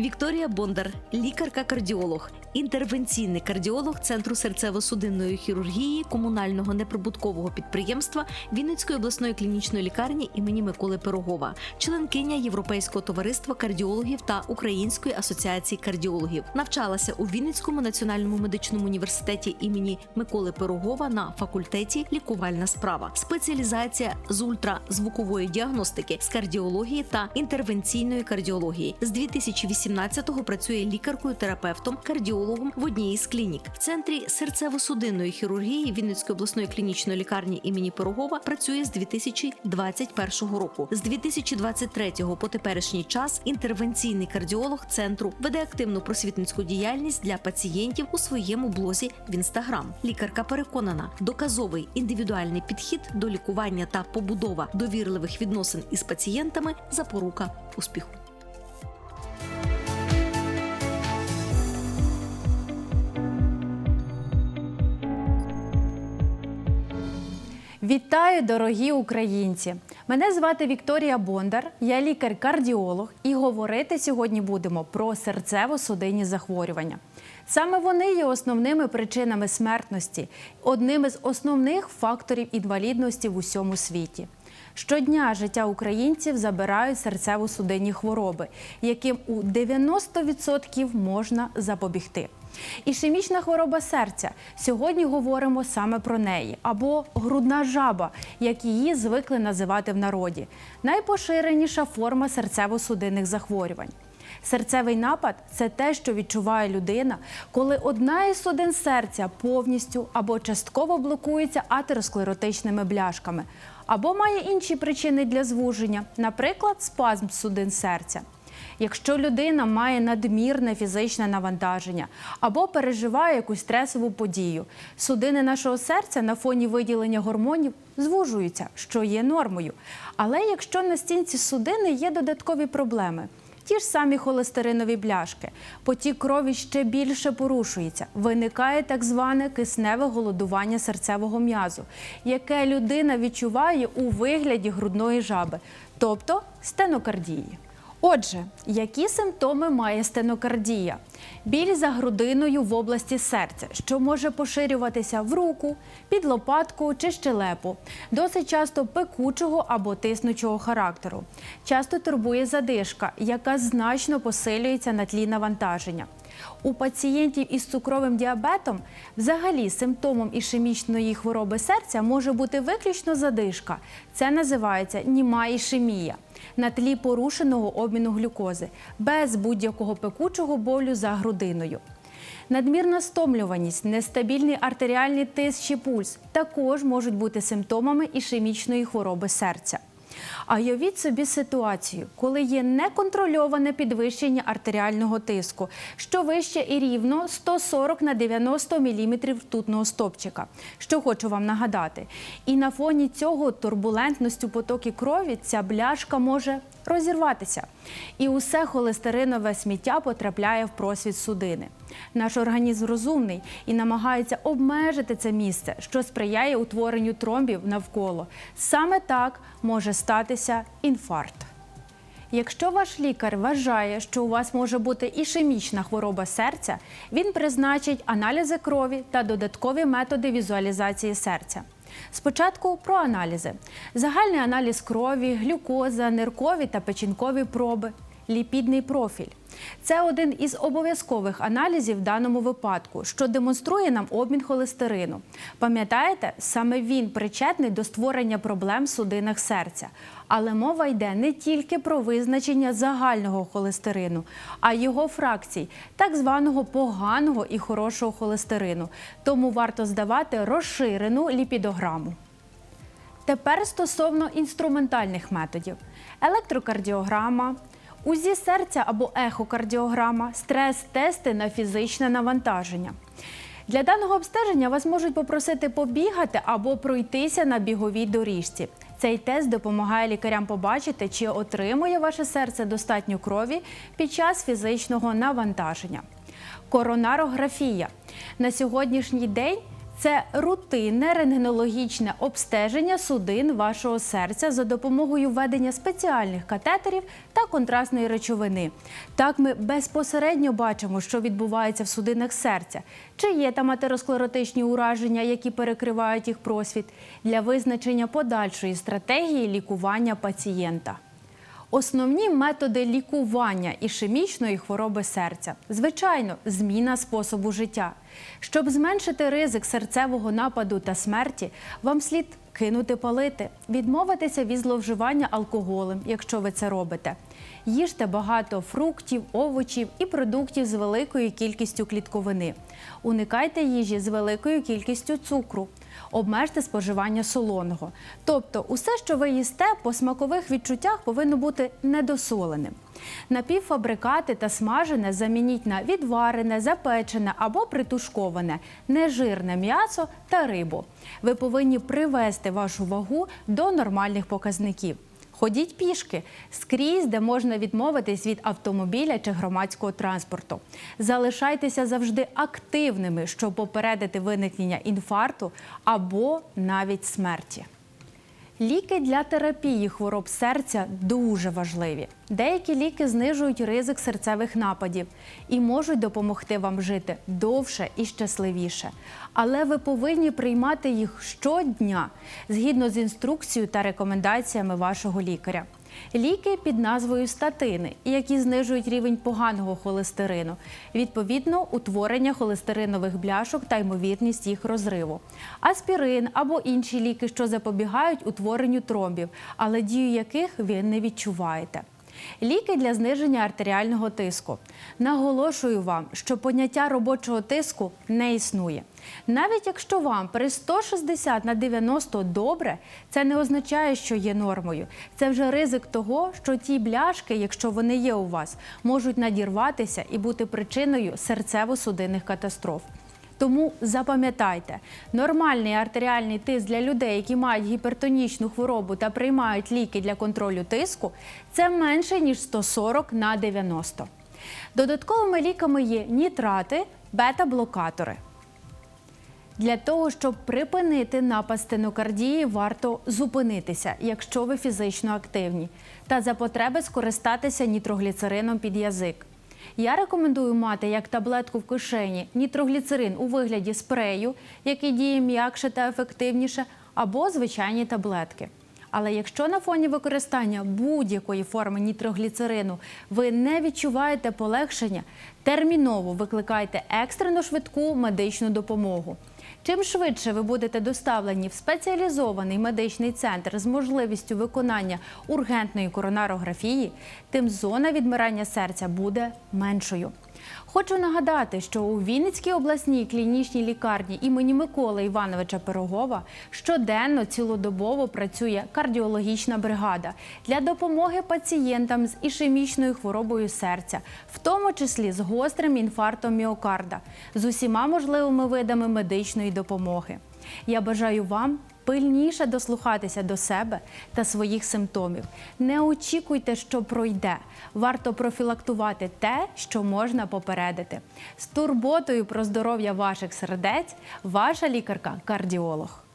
Вікторія Бондар, лікарка-кардіолог, інтервенційний кардіолог Центру серцево-судинної хірургії комунального неприбуткового підприємства Вінницької обласної клінічної лікарні імені Миколи Пирогова, членкиня Європейського товариства кардіологів та Української асоціації кардіологів. Навчалася у Вінницькому національному медичному університеті імені Миколи Пирогова на факультеті лікувальна справа, спеціалізація з ультразвукової діагностики, з кардіології та інтервенційної кардіології. З 2018-го працює лікаркою-терапевтом, кардіологом в одній із клінік. В центрі серцево-судинної хірургії Вінницької обласної клінічної лікарні імені Пирогова працює з 2021 року. З 2023 по теперішній час інтервенційний кардіолог центру веде активну просвітницьку діяльність для пацієнтів у своєму блозі в інстаграм. Лікарка переконана, доказовий індивідуальний підхід до лікування та побудова довірливих відносин із пацієнтами запорука успіху. Вітаю, дорогі українці! Мене звати Вікторія Бондар, я лікар-кардіолог, і говорити сьогодні будемо про серцево-судинні захворювання. Саме вони є основними причинами смертності, одним із основних факторів інвалідності в усьому світі. Щодня життя українців забирають серцево-судинні хвороби, яким у 90% можна запобігти. Ішемічна хвороба серця. Сьогодні говоримо саме про неї, або грудна жаба, як її звикли називати в народі. Найпоширеніша форма серцево-судинних захворювань. Серцевий напад це те, що відчуває людина, коли одна із судин серця повністю або частково блокується атеросклеротичними бляшками, або має інші причини для звуження, наприклад, спазм судин серця. Якщо людина має надмірне фізичне навантаження або переживає якусь стресову подію, судини нашого серця на фоні виділення гормонів звужуються, що є нормою. Але якщо на стінці судини є додаткові проблеми, ті ж самі холестеринові бляшки, потік крові ще більше порушується, виникає так зване кисневе голодування серцевого м'язу, яке людина відчуває у вигляді грудної жаби, тобто стенокардії. Отже, які симптоми має стенокардія? Біль за грудиною в області серця, що може поширюватися в руку, під лопатку чи щелепу, досить часто пекучого або тиснучого характеру. Часто турбує задишка, яка значно посилюється на тлі навантаження. У пацієнтів із цукровим діабетом взагалі симптомом ішемічної хвороби серця може бути виключно задишка. Це називається німа ішемія на тлі порушеного обміну глюкози без будь-якого пекучого болю за грудиною. Надмірна стомлюваність, нестабільний артеріальний тиск чи пульс також можуть бути симптомами ішемічної хвороби серця. А уявіть собі ситуацію, коли є неконтрольоване підвищення артеріального тиску, що вище і рівно 140 на 90 мм ртутного стопчика, що хочу вам нагадати. І на фоні цього турбулентності потоки крові ця бляшка може розірватися. І усе холестеринове сміття потрапляє в просвіт судини. Наш організм розумний і намагається обмежити це місце, що сприяє утворенню тромбів навколо. Саме так може статися інфаркт. Якщо ваш лікар вважає, що у вас може бути ішемічна хвороба серця, він призначить аналізи крові та додаткові методи візуалізації серця. Спочатку про аналізи: загальний аналіз крові, глюкоза, ниркові та печінкові проби, ліпідний профіль. Це один із обов'язкових аналізів в даному випадку, що демонструє нам обмін холестерину. Пам'ятаєте, саме він причетний до створення проблем в судинах серця. Але мова йде не тільки про визначення загального холестерину, а його фракцій, так званого поганого і хорошого холестерину. Тому варто здавати розширену ліпідограму. Тепер стосовно інструментальних методів: електрокардіограма, УЗІ серця або ехокардіограма, стрес-тести на фізичне навантаження. Для даного обстеження вас можуть попросити побігати або пройтися на біговій доріжці. Цей тест допомагає лікарям побачити, чи отримує ваше серце достатньо крові під час фізичного навантаження. Коронарографія на сьогоднішній день Це рутинне рентгенологічне обстеження судин вашого серця за допомогою введення спеціальних катетерів та контрастної речовини. Так ми безпосередньо бачимо, що відбувається в судинах серця, чи є там атеросклеротичні ураження, які перекривають їх просвіт, для визначення подальшої стратегії лікування пацієнта. Основні методи лікування ішемічної хвороби серця. Звичайно, зміна способу життя. Щоб зменшити ризик серцевого нападу та смерті, вам слід кинути палити, відмовитися від зловживання алкоголем, якщо ви це робите. Їжте багато фруктів, овочів і продуктів з великою кількістю клітковини. Уникайте їжі з великою кількістю цукру. Обмежте споживання солоного. Тобто, усе, що ви їсте, по смакових відчуттях повинно бути недосоленим. Напівфабрикати та смажене замініть на відварене, запечене або притушковане, нежирне м'ясо та рибу. Ви повинні привести вашу вагу до нормальних показників. Ходіть пішки скрізь, де можна відмовитись від автомобіля чи громадського транспорту. Залишайтеся завжди активними, щоб попередити виникнення інфаркту або навіть смерті. Ліки для терапії хвороб серця дуже важливі. Деякі ліки знижують ризик серцевих нападів і можуть допомогти вам жити довше і щасливіше. Але ви повинні приймати їх щодня згідно з інструкцією та рекомендаціями вашого лікаря. Ліки під назвою статини, які знижують рівень поганого холестерину, відповідно, утворення холестеринових бляшок та ймовірність їх розриву, аспірин або інші ліки, що запобігають утворенню тромбів, але дію яких ви не відчуваєте. Ліки для зниження артеріального тиску. Наголошую вам, що поняття робочого тиску не існує. Навіть якщо вам при 160 на 90 добре, це не означає, що є нормою. Це вже ризик того, що ті бляшки, якщо вони є у вас, можуть надірватися і бути причиною серцево-судинних катастроф. Тому запам'ятайте, нормальний артеріальний тиск для людей, які мають гіпертонічну хворобу та приймають ліки для контролю тиску, це менше ніж 140 на 90. Додатковими ліками є нітрати, бета-блокатори. Для того, щоб припинити напад стенокардії, варто зупинитися, якщо ви фізично активні, та за потреби скористатися нітрогліцерином під язик. Я рекомендую мати як таблетку в кишені нітрогліцерин у вигляді спрею, який діє м'якше та ефективніше, або звичайні таблетки. Але якщо на фоні використання будь-якої форми нітрогліцерину ви не відчуваєте полегшення, терміново викликайте екстрену швидку медичну допомогу. Чим швидше ви будете доставлені в спеціалізований медичний центр з можливістю виконання ургентної коронарографії, тим зона відмирання серця буде меншою. Хочу нагадати, що у Вінницькій обласній клінічній лікарні імені Миколи Івановича Пирогова щоденно цілодобово працює кардіологічна бригада для допомоги пацієнтам з ішемічною хворобою серця, в тому числі з гострим інфарктом міокарда, з усіма можливими видами медичної допомоги. Я бажаю вам пильніше дослухатися до себе та своїх симптомів. Не очікуйте, що пройде. Варто профілактувати те, що можна попередити. З турботою про здоров'я ваших сердець, ваша лікарка-кардіолог.